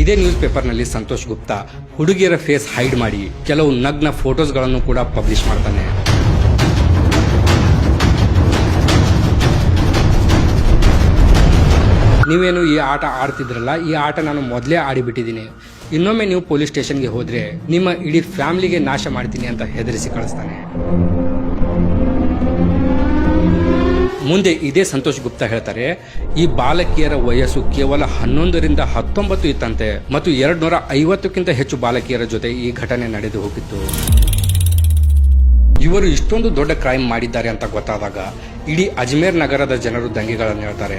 ಇದೇ ನ್ಯೂಸ್ ಪೇಪರ್ನಲ್ಲಿ ಸಂತೋಷ್ ಗುಪ್ತಾ, ಹುಡುಗಿಯರ ಫೇಸ್ ಹೈಡ್ ಮಾಡಿ, ಕೆಲವು ನಗ್ನ ಫೋಟೋಸ್ಗಳನ್ನು ಕೂಡ ಪಬ್ಲಿಷ್ ಮಾಡ್ತಾನೆ. ನೀವೇನು ಈ ಆಟ ಆಡ್ತಿದ್ರಲ್ಲ, ಈ ಆಟ ನಾನು ಮೊದಲೇ ಆಡಿಬಿಟ್ಟಿದ್ದೀನಿ. ಇನ್ನೊಮ್ಮೆ ನೀವು ಪೊಲೀಸ್ ಸ್ಟೇಷನ್ಗೆ ಹೋದರೆ, ನಿಮ್ಮ ಇಡೀ ಫ್ಯಾಮಿಲಿಗೆ ನಾಶ ಮಾಡ್ತೀನಿ ಅಂತ ಹೆದರಿಸಿ ಕಳಿಸ್ತಾನೆ. ಮುಂದೆ ಇದೇ ಸಂತೋಷ್ ಗುಪ್ತಾ ಹೇಳ್ತಾರೆ, ಈ ಬಾಲಕಿಯರ ವಯಸ್ಸು ಕೇವಲ ಹನ್ನೊಂದರಿಂದ ಹತ್ತೊಂಬತ್ತು ಇತ್ತಂತೆ, ಮತ್ತು ಎರಡ್ ನೂರ ಐವತ್ತಕ್ಕಿಂತ ಹೆಚ್ಚು ಬಾಲಕಿಯರ ಜೊತೆ ಈ ಘಟನೆ ನಡೆದು ಹೋಗಿತ್ತು. ಇವರು ಇಷ್ಟೊಂದು ದೊಡ್ಡ ಕ್ರೈಮ್ ಮಾಡಿದ್ದಾರೆ ಅಂತ ಗೊತ್ತಾದಾಗ, ಇಡೀ ಅಜ್ಮೇರ್ ನಗರದ ಜನರು ದಂಗೆಗಳನ್ನು ಹೇಳ್ತಾರೆ.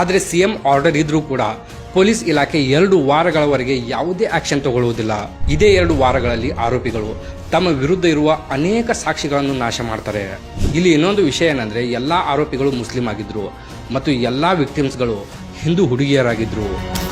ಆದರೆ ಸಿಎಂ ಆರ್ಡರ್ ಇದ್ರೂ ಕೂಡ ಪೊಲೀಸ್ ಇಲಾಖೆ ಎರಡು ವಾರಗಳವರೆಗೆ ಯಾವುದೇ ಆಕ್ಷನ್ ತಗೊಳ್ಳುವುದಿಲ್ಲ. ಇದೇ ಎರಡು ವಾರಗಳಲ್ಲಿ ಆರೋಪಿಗಳು ತಮ್ಮ ವಿರುದ್ಧ ಇರುವ ಅನೇಕ ಸಾಕ್ಷಿಗಳನ್ನು ನಾಶ ಮಾಡ್ತಾರೆ. ಇಲ್ಲಿ ಇನ್ನೊಂದು ವಿಷಯ ಏನಂದ್ರೆ, ಎಲ್ಲಾ ಆರೋಪಿಗಳು ಮುಸ್ಲಿಂ ಆಗಿದ್ರು ಮತ್ತು ಎಲ್ಲಾ ವಿಕ್ಟಿಮ್ಸ್ಗಳು ಹಿಂದೂ ಹುಡುಗಿಯರಾಗಿದ್ರು.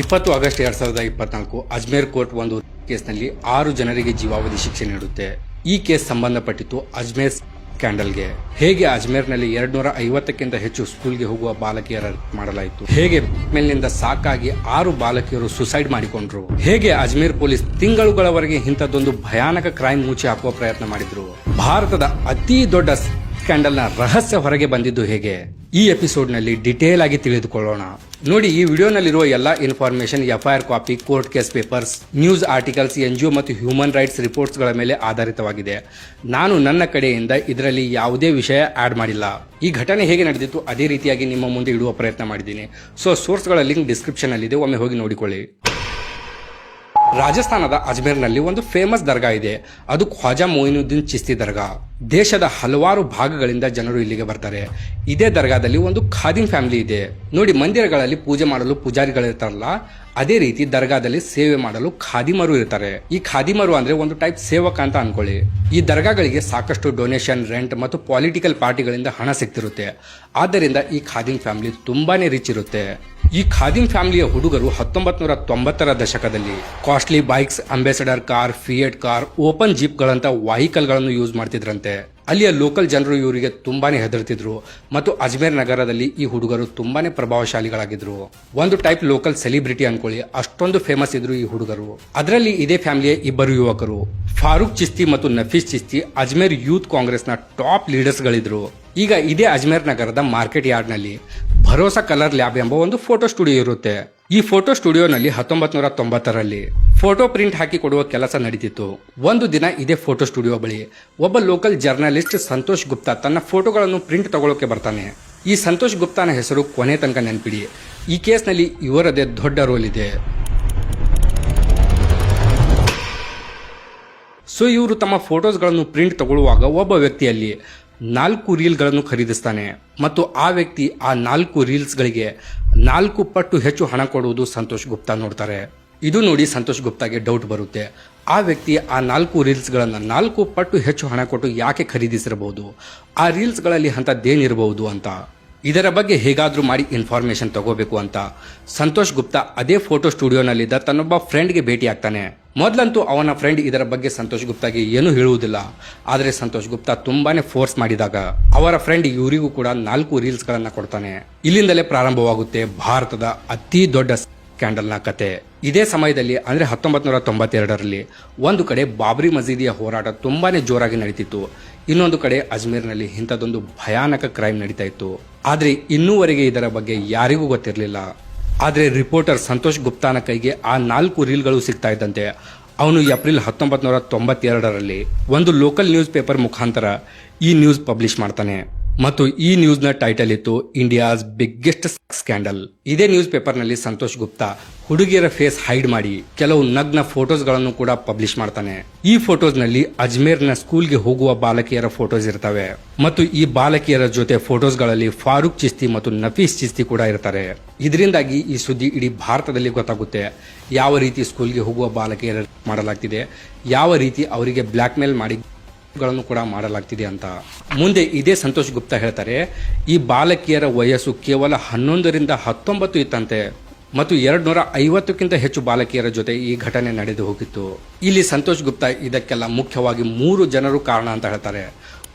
ಇಪ್ಪತ್ತು ಆಗಸ್ಟ್ ಎರಡ್ ಸಾವಿರದ ಇಪ್ಪತ್ನಾಲ್ಕು ಅಜ್ಮೇರ್ ಕೋರ್ಟ್ ಒಂದು ಕೇಸ್ನಲ್ಲಿ ಆರು ಜನರಿಗೆ ಜೀವಾವಧಿ ಶಿಕ್ಷೆ ನೀಡುತ್ತೆ. ಈ ಕೇಸ್ ಸಂಬಂಧಪಟ್ಟಿತ್ತು ಅಜ್ಮೇರ್ ಸ್ಕ್ಯಾಂಡಲ್ಗೆ. ಹೇಗೆ ಅಜ್ಮೇರ್ನಲ್ಲಿ ಎರಡ್ ನೂರ ಐವತ್ತಕ್ಕಿಂತ ಹೆಚ್ಚು ಸ್ಕೂಲ್ಗೆ ಹೋಗುವ ಬಾಲಕಿಯರ ಮಾಡಲಾಯಿತು? ಹೇಗೆ ಮೇಲಿನಿಂದ ಸಾಕಾಗಿ ಆರು ಬಾಲಕಿಯರು ಸುಸೈಡ್ ಮಾಡಿಕೊಂಡ್ರು? ಹೇಗೆ ಅಜ್ಮೇರ್ ಪೊಲೀಸ್ ತಿಂಗಳುಗಳವರೆಗೆ ಇಂಥದ್ದೊಂದು ಭಯಾನಕ ಕ್ರೈಮ್ ಮುಚ್ಚಿ ಹಾಕುವ ಪ್ರಯತ್ನ ಮಾಡಿದ್ರು? ಭಾರತದ ಅತಿ ದೊಡ್ಡ ಸ್ಕ್ಯಾಂಡಲ್ನ ರಹಸ್ಯ ಹೊರಗೆ ಬಂದಿದ್ದು ಹೇಗೆ? ಈ ಎಪಿಸೋಡ್ನಲ್ಲಿ ಡಿಟೇಲ್ ಆಗಿ ತಿಳಿದುಕೊಳ್ಳೋಣ. ನೋಡಿ, ಈ ವಿಡಿಯೋನಲ್ಲಿರುವ ಎಲ್ಲ information FIR copy court case papers news articles N NGO ಮತ್ತು ಹ್ಯೂಮನ್ ರೈಟ್ಸ್ ರಿಪೋರ್ಟ್ಸ್ಗಳ ಮೇಲೆ ಆಧಾರಿತವಾಗಿದೆ. ನಾನು ನನ್ನ ಕಡೆಯಿಂದ ಇದರಲ್ಲಿ ಯಾವುದೇ ವಿಷಯ ಆಡ್ ಮಾಡಿಲ್ಲ. ಈ ಘಟನೆ ಹೇಗೆ ನಡೆದಿತ್ತು, ಅದೇ ರೀತಿಯಾಗಿ ನಿಮ್ಮ ಮುಂದೆ ಇಡುವ ಪ್ರಯತ್ನ ಮಾಡಿದ್ದೀನಿ. ಸೊ ಸೋರ್ಸ್ಗಳ ಲಿಂಕ್ ಡಿಸ್ಕ್ರಿಪ್ಷನ್ ಅಲ್ಲಿದೆ. ಒಮ್ಮೆ ಹೋಗಿ ನೋಡಿಕೊಳ್ಳಿ. ರಾಜಸ್ಥಾನದ ಅಜ್ಮೇರ್ನಲ್ಲಿ ಒಂದು ಫೇಮಸ್ ದರ್ಗಾ ಇದೆ. ಅದು ಖ್ವಾಜಾ ಮೊಯಿನುದ್ದೀನ್ ಚಿಸ್ತಿ ದರ್ಗಾ. ದೇಶದ ಹಲವಾರು ಭಾಗಗಳಿಂದ ಜನರು ಇಲ್ಲಿಗೆ ಬರ್ತಾರೆ. ಇದೇ ದರ್ಗಾದಲ್ಲಿ ಒಂದು ಖಾದಿಮ್ ಫ್ಯಾಮಿಲಿ ಇದೆ. ನೋಡಿ, ಮಂದಿರಗಳಲ್ಲಿ ಪೂಜೆ ಮಾಡಲು ಪೂಜಾರಿಗಳಿರ್ತಾರಲ್ಲ ಅದೇ ರೀತಿ ದರ್ಗಾದಲ್ಲಿ ಸೇವೆ ಮಾಡಲು ಖಾದಿಮರು ಇರ್ತಾರೆ. ಈ ಖಾದಿಮರು ಅಂದ್ರೆ ಒಂದು ಟೈಪ್ ಸೇವಕ ಅಂತ ಅನ್ಕೊಳ್ಳಿ. ಈ ದರ್ಗಾಗಳಿಗೆ ಸಾಕಷ್ಟು ಡೊನೇಷನ್ ರೆಂಟ್ ಮತ್ತು ಪೊಲಿಟಿಕಲ್ ಪಾರ್ಟಿಗಳಿಂದ ಹಣ ಸಿಗ್ತಿರುತ್ತೆ. ಆದ್ದರಿಂದ ಈ ಖಾದಿಮ್ ಫ್ಯಾಮಿಲಿ ತುಂಬಾನೇ ರಿಚ್ ಇರುತ್ತೆ. ಈ ಖಾದಿಮ್ ಫ್ಯಾಮಿಲಿಯ ಹುಡುಗರು ಹತ್ತೊಂಬತ್ ನೂರ ತೊಂಬತ್ತರ ದಶಕದಲ್ಲಿ costly bikes Ambassador car Fiat car open jeep ಗಳಂತ ವಾಹಿಕಲ್ಗಳನ್ನು ಯೂಸ್ ಮಾಡ್ತಿದ್ರಂತೆ. ಅಲ್ಲಿಯ ಲೋಕಲ್ ಜನರು ಇವರಿಗೆ ತುಂಬಾ ಹೆದರ್ತಿದ್ರು. ಮತ್ತು ಅಜ್ಮೇರ್ ನಗರದಲ್ಲಿ ಈ ಹುಡುಗರು ತುಂಬಾನೇ ಪ್ರಭಾವಶಾಲಿಗಳಾಗಿದ್ರು. ಒಂದು ಟೈಪ್ ಲೋಕಲ್ ಸೆಲಿಬ್ರಿಟಿ ಅನ್ಕೊಳ್ಳಿ ಅಷ್ಟೊಂದು ಫೇಮಸ್ ಇದ್ರು ಈ ಹುಡುಗರು. ಅದರಲ್ಲಿ ಇದೇ ಫ್ಯಾಮಿಲಿಯ ಇಬ್ಬರು ಯುವಕರು. ಫಾರೂಕ್ ಚಿಸ್ತಿ ಮತ್ತು ನಫೀಸ್ ಚಿಸ್ತಿ ಅಜ್ಮೇರ್ ಯೂತ್ ಕಾಂಗ್ರೆಸ್ನ ಟಾಪ್ ಲೀಡರ್ಸ್ ಗಳಿದ್ರು. ಈಗ ಇದೇ ಅಜ್ಮೇರ್ ನಗರದ ಮಾರ್ಕೆಟ್ ಯಾರ್ಡ್ನಲ್ಲಿ ಭರೋಸಾ ಕಲರ್ ಲ್ಯಾಬ್ ಎಂಬ ಒಂದು ಫೋಟೋ ಸ್ಟುಡಿಯೋ ಇರುತ್ತೆ. ಈ ಫೋಟೋ ಸ್ಟುಡಿಯೋನಲ್ಲಿ ಹತ್ತೊಂಬತ್ ನೂರ ತೊಂಬತ್ತರಲ್ಲಿ ಫೋಟೋ ಪ್ರಿಂಟ್ ಹಾಕಿ ಕೊಡುವ ಕೆಲಸ ನಡೀತಿತ್ತು. ಒಂದು ದಿನ ಇದೇ ಫೋಟೋ ಸ್ಟುಡಿಯೋ ಬಳಿ ಒಬ್ಬ ಲೋಕಲ್ ಜರ್ನಲಿಸ್ಟ್ ಸಂತೋಷ್ ಗುಪ್ತಾ ತನ್ನ ಫೋಟೋಗಳನ್ನು ಪ್ರಿಂಟ್ ತಗೊಳ್ಳೋಕೆ ಬರ್ತಾನೆ. ಈ ಸಂತೋಷ್ ಗುಪ್ತಾನ ಹೆಸರು ಕೊನೆ ತನಕ ನೆನಪಿಡಿ. ಈ ಕೇಸ್ನಲ್ಲಿ ಇವರದೇ ದೊಡ್ಡ ರೋಲ್ ಇದೆ. ಸೊ ಇವರು ತಮ್ಮ ಫೋಟೋಸ್ಗಳನ್ನು ಪ್ರಿಂಟ್ ತಗೊಳ್ಳುವಾಗ ಒಬ್ಬ ವ್ಯಕ್ತಿಯಲ್ಲಿ ನಾಲ್ಕು ರೀಲ್ಗಳನ್ನು ಖರೀದಿಸ್ತಾನೆ ಮತ್ತು ಆ ವ್ಯಕ್ತಿ ಆ ನಾಲ್ಕು ರೀಲ್ಸ್ಗಳಿಗೆ ನಾಲ್ಕು ಪಟ್ಟು ಹೆಚ್ಚು ಹಣ ಕೊಡುವುದು ಸಂತೋಷ್ ಗುಪ್ತಾ ನೋಡ್ತಾರೆ. ಇದು ನೋಡಿ ಸಂತೋಷ್ ಗುಪ್ತಾಗೆ ಡೌಟ್ ಬರುತ್ತೆ. ಆ ವ್ಯಕ್ತಿ ಆ ನಾಲ್ಕು ರೀಲ್ಸ್ಗಳನ್ನು ನಾಲ್ಕು ಪಟ್ಟು ಹೆಚ್ಚು ಹಣ ಕೊಟ್ಟು ಯಾಕೆ ಖರೀದಿಸಿರಬಹುದು? ಆ ರೀಲ್ಸ್ಗಳಲ್ಲಿ ಅಂಥದ್ದೇನಿರಬಹುದು ಅಂತ. ಇದರ ಬಗ್ಗೆ ಹೇಗಾದರೂ ಮಾಡಿ ಇನ್ಫಾರ್ಮೇಶನ್ ತಗೋಬೇಕು ಅಂತ ಸಂತೋಷ್ ಗುಪ್ತಾ ಅದೇ ಫೋಟೋ ಸ್ಟುಡಿಯೋನಲ್ಲಿದ್ದ ತನ್ನೊಬ್ಬ ಫ್ರೆಂಡ್ಗೆ ಭೇಟಿ ಆಗ್ತಾನೆ. ಮೊದಲಂತೂ ಅವನ ಫ್ರೆಂಡ್ ಇದರ ಬಗ್ಗೆ ಸಂತೋಷ್ ಗುಪ್ತಾಗೆ ಏನೂ ಹೇಳುವುದಿಲ್ಲ. ಆದರೆ ಸಂತೋಷ್ ಗುಪ್ತಾ ತುಂಬಾನೇ ಫೋರ್ಸ್ ಮಾಡಿದಾಗ ಅವರ ಫ್ರೆಂಡ್ ಇವರಿಗೂ ಕೂಡ ನಾಲ್ಕು ರೀಲ್ಸ್ ಗಳನ್ನ ಕೊಡ್ತಾನೆ. ಇಲ್ಲಿಂದಲೇ ಪ್ರಾರಂಭವಾಗುತ್ತೆ ಭಾರತದ ಅತಿ ದೊಡ್ಡ ಸ್ಕ್ಯಾಂಡಲ್ನ ಕತೆ. ಇದೇ ಸಮಯದಲ್ಲಿ ಅಂದ್ರೆ ಹತ್ತೊಂಬತ್ ನೂರ ತೊಂಬತ್ತೆರಡರಲ್ಲಿ ಒಂದು ಕಡೆ ಬಾಬ್ರಿ ಮಸೀದಿಯ ಹೋರಾಟ ತುಂಬಾನೇ ಜೋರಾಗಿ ನಡೀತಿತ್ತು. ಇನ್ನೊಂದು ಕಡೆ ಅಜ್ಮೀರ್ನಲ್ಲಿ ಇಂಥದ್ದೊಂದು ಭಯಾನಕ ಕ್ರೈಮ್ ನಡೀತಾ ಇತ್ತು. ಆದ್ರೆ ಇನ್ನೂವರೆಗೆ ಇದರ ಬಗ್ಗೆ ಯಾರಿಗೂ ಗೊತ್ತಿರಲಿಲ್ಲ. ಆದ್ರೆ ರಿಪೋರ್ಟರ್ ಸಂತೋಷ್ ಗುಪ್ತಾನ ಕೈಗೆ ಆ ನಾಲ್ಕು ರೀಲ್ಗಳು ಸಿಗ್ತಾ ಇದ್ದಂತೆ. ಅವನು ಏಪ್ರಿಲ್ ಹತ್ತೊಂಬತ್ ನೂರ ತೊಂಬತ್ತೆರಡರಲ್ಲಿ ಒಂದು ಲೋಕಲ್ ನ್ಯೂಸ್ ಪೇಪರ್ ಮುಖಾಂತರ ಈ ನ್ಯೂಸ್ ಪಬ್ಲಿಷ್ ಮಾಡ್ತಾನೆ. ಮತ್ತು ಈ ನ್ಯೂಸ್ನ ಟೈಟಲ್ ಇತ್ತು ಇಂಡಿಯಾಸ್ ಬಿಗ್ಗೆಸ್ಟ್ ಸ್ಕ್ಯಾಂಡಲ್. ಇದೇ ನ್ಯೂಸ್ ಪೇಪರ್ನಲ್ಲಿ ಸಂತೋಷ್ ಗುಪ್ತಾ ಹುಡುಗಿಯರ ಫೇಸ್ ಹೈಡ್ ಮಾಡಿ ಕೆಲವು ನಗ್ನ ಫೋಟೋಸ್ಗಳನ್ನು ಕೂಡ ಪಬ್ಲಿಷ್ ಮಾಡ್ತಾನೆ. ಈ ಫೋಟೋಸ್ನಲ್ಲಿ ಅಜ್ಮೇರ್ನ ಸ್ಕೂಲ್ಗೆ ಹೋಗುವ ಬಾಲಕಿಯರ ಫೋಟೋಸ್ ಇರ್ತವೆ. ಮತ್ತು ಈ ಬಾಲಕಿಯರ ಜೊತೆ ಫೋಟೋಸ್ಗಳಲ್ಲಿ ಫಾರೂಕ್ ಚಿಸ್ತಿ ಮತ್ತು ನಫೀಸ್ ಚಿಸ್ತಿ ಕೂಡ ಇರ್ತಾರೆ. ಇದರಿಂದಾಗಿ ಈ ಸುದ್ದಿ ಇಡೀ ಭಾರತದಲ್ಲಿ ಗೊತ್ತಾಗುತ್ತೆ. ಯಾವ ರೀತಿ ಸ್ಕೂಲ್ಗೆ ಹೋಗುವ ಬಾಲಕಿಯರ ಮಾಡಲಾಗ್ತಿದೆ. ಯಾವ ರೀತಿ ಅವರಿಗೆ ಬ್ಲಾಕ್ ಮೇಲ್ ಮಾಡಿ ಗಳನ್ನು ಕೂಡ ಮಾಡಲಾಗ್ತಿದೆ ಅಂತ. ಮುಂದೆ ಇದೇ ಸಂತೋಷ್ ಗುಪ್ತಾ ಹೇಳ್ತಾರೆ, ಈ ಬಾಲಕಿಯರ ವಯಸ್ಸು ಕೇವಲ ಹನ್ನೊಂದರಿಂದ ಹತ್ತೊಂಬತ್ತು ಇತ್ತಂತೆ, ಮತ್ತು ಎರಡು ನೂರ ಐವತ್ತಕ್ಕಿಂತ ಹೆಚ್ಚು ಬಾಲಕಿಯರ ಜೊತೆ ಈ ಘಟನೆ ನಡೆದು ಹೋಗಿತ್ತು. ಇಲ್ಲಿ ಸಂತೋಷ್ ಗುಪ್ತಾ ಇದಕ್ಕೆಲ್ಲ ಮುಖ್ಯವಾಗಿ ಮೂರು ಜನರು ಕಾರಣ ಅಂತ ಹೇಳ್ತಾರೆ.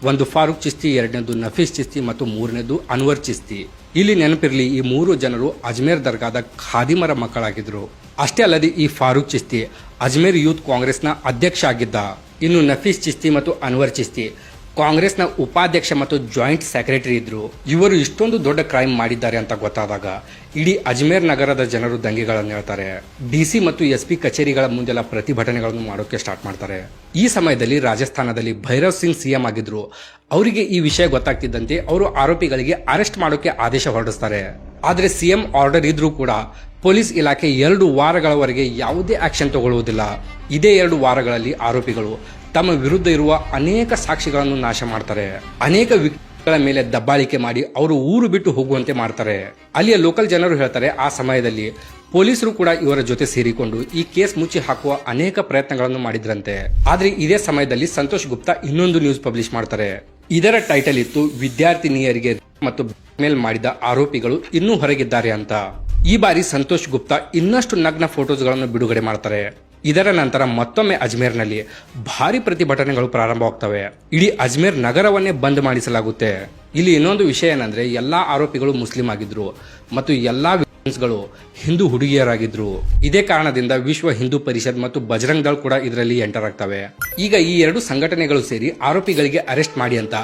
ಒಂದು ಫಾರೂಕ್ ಚಿಸ್ತಿ, ಎರಡನೇದು ನಫೀಸ್ ಚಿಸ್ತಿ, ಮತ್ತು ಮೂರನೇದು ಅನ್ವರ್ ಚಿಸ್ತಿ. ಇಲ್ಲಿ ನೆನಪಿರಲಿ, ಈ ಮೂರು ಜನರು ಅಜ್ಮೇರ್ ದರ್ಗಾದ ಖಾದಿಮರ ಮಕ್ಕಳಾಗಿದ್ರು. ಅಷ್ಟೇ ಅಲ್ಲದೆ ಈ ಫಾರೂಕ್ ಚಿಸ್ತಿ ಅಜ್ಮೇರ್ ಯೂತ್ ಕಾಂಗ್ರೆಸ್ನ ಅಧ್ಯಕ್ಷ ಆಗಿದ್ದ. ಇನ್ನು ನಫೀಸ್ ಚಿಸ್ತಿ ಮತ್ತು ಅನ್ವರ್ ಚಿಸ್ತಿ. ಕಾಂಗ್ರೆಸ್ನ ಉಪಾಧ್ಯಕ್ಷ ಮತ್ತು ಜಾಯಿಂಟ್ ಸೆಕ್ರೆಟರಿ ಇದ್ರು. ಇವರು ಇಷ್ಟೊಂದು ದೊಡ್ಡ ಕ್ರೈಮ್ ಮಾಡಿದ್ದಾರೆ ಅಂತ ಗೊತ್ತಾದಾಗ ಇಡೀ ಅಜ್ಮೇರ್ ನಗರದ ಜನರು ದಂಗೆಗಳನ್ನು ಹೇಳ್ತಾರೆ. ಡಿಸಿ ಮತ್ತು ಎಸ್ ಪಿ ಕಚೇರಿಗಳ ಮುಂದೆಲ್ಲ ಪ್ರತಿಭಟನೆಗಳನ್ನು ಮಾಡೋಕೆ ಸ್ಟಾರ್ಟ್ ಮಾಡ್ತಾರೆ. ಈ ಸಮಯದಲ್ಲಿ ರಾಜಸ್ಥಾನದಲ್ಲಿ ಭೈರವ್ ಸಿಂಗ್ ಸಿಎಂ ಆಗಿದ್ರು. ಅವರಿಗೆ ಈ ವಿಷಯ ಗೊತ್ತಾಗ್ತಿದ್ದಂತೆ ಅವರು ಆರೋಪಿಗಳಿಗೆ ಅರೆಸ್ಟ್ ಮಾಡೋಕೆ ಆದೇಶ ಹೊರಡಿಸ್ತಾರೆ. ಆದ್ರೆ ಸಿಎಂ ಆರ್ಡರ್ ಇದ್ರೂ ಕೂಡ ಪೊಲೀಸ್ ಇಲಾಖೆ ಎರಡು ವಾರಗಳವರೆಗೆ ಯಾವುದೇ ಆಕ್ಷನ್ ತಗೊಳ್ಳುವುದಿಲ್ಲ. ಇದೇ ಎರಡು ವಾರಗಳಲ್ಲಿ ಆರೋಪಿಗಳು ತಮ್ಮ ವಿರುದ್ಧ ಇರುವ ಅನೇಕ ಸಾಕ್ಷಿಗಳನ್ನು ನಾಶ ಮಾಡ್ತಾರೆ. ಅನೇಕ ವ್ಯಕ್ತಿಗಳ ಮೇಲೆ ದಬ್ಬಾಳಿಕೆ ಮಾಡಿ ಅವರು ಊರು ಬಿಟ್ಟು ಹೋಗುವಂತೆ ಮಾಡ್ತಾರೆ. ಅಲ್ಲಿಯ ಲೋಕಲ್ ಜನರು ಹೇಳ್ತಾರೆ, ಆ ಸಮಯದಲ್ಲಿ ಪೊಲೀಸರು ಕೂಡ ಇವರ ಜೊತೆ ಸೇರಿಕೊಂಡು ಈ ಕೇಸ್ ಮುಚ್ಚಿ ಹಾಕುವ ಅನೇಕ ಪ್ರಯತ್ನಗಳನ್ನು ಮಾಡಿದ್ರಂತೆ. ಆದ್ರೆ ಇದೇ ಸಮಯದಲ್ಲಿ ಸಂತೋಷ್ ಗುಪ್ತಾ ಇನ್ನೊಂದು ನ್ಯೂಸ್ ಪಬ್ಲಿಷ್ ಮಾಡ್ತಾರೆ. ಇದರ ಟೈಟಲ್ ಇತ್ತು ವಿದ್ಯಾರ್ಥಿನಿಯರಿಗೆ ಮತ್ತು ಮೇಲ್ ಮಾಡಿದ ಆರೋಪಿಗಳು ಇನ್ನೂ ಹೊರಗಿದ್ದಾರೆ ಅಂತ. ಈ ಬಾರಿ ಸಂತೋಷ್ ಗುಪ್ತಾ ಇನ್ನಷ್ಟು ನಗ್ನ ಫೋಟೋಸ್ಗಳನ್ನು ಬಿಡುಗಡೆ ಮಾಡ್ತಾರೆ. ಇದರ ನಂತರ ಮತ್ತೊಮ್ಮೆ ಅಜ್ಮೇರ್ನಲ್ಲಿ ಭಾರಿ ಪ್ರತಿಭಟನೆಗಳು ಪ್ರಾರಂಭವಾಗ್ತವೆ. ಇಡೀ ಅಜ್ಮೇರ್ ನಗರವನ್ನೇ ಬಂದ್ ಮಾಡಿಸಲಾಗುತ್ತೆ. ಇಲ್ಲಿ ಇನ್ನೊಂದು ವಿಷಯ ಏನಂದ್ರೆ, ಎಲ್ಲಾ ಆರೋಪಿಗಳು ಮುಸ್ಲಿಂ ಆಗಿದ್ರು ಮತ್ತು ಎಲ್ಲಾ ಗಳು ಹಿಂದೂ ಹುಡುಗಿಯರಾಗಿದ್ರು. ಇದೇ ಕಾರಣದಿಂದ ವಿಶ್ವ ಹಿಂದೂ ಪರಿಷತ್ ಮತ್ತು ಬಜರಂಗ್ ದಳ್ ಕೂಡ ಇದರಲ್ಲಿ ಎಂಟರ್ ಆಗ್ತವೆ. ಈಗ ಈ ಎರಡು ಸಂಘಟನೆಗಳು ಸೇರಿ ಆರೋಪಿಗಳಿಗೆ ಅರೆಸ್ಟ್ ಮಾಡಿ ಅಂತ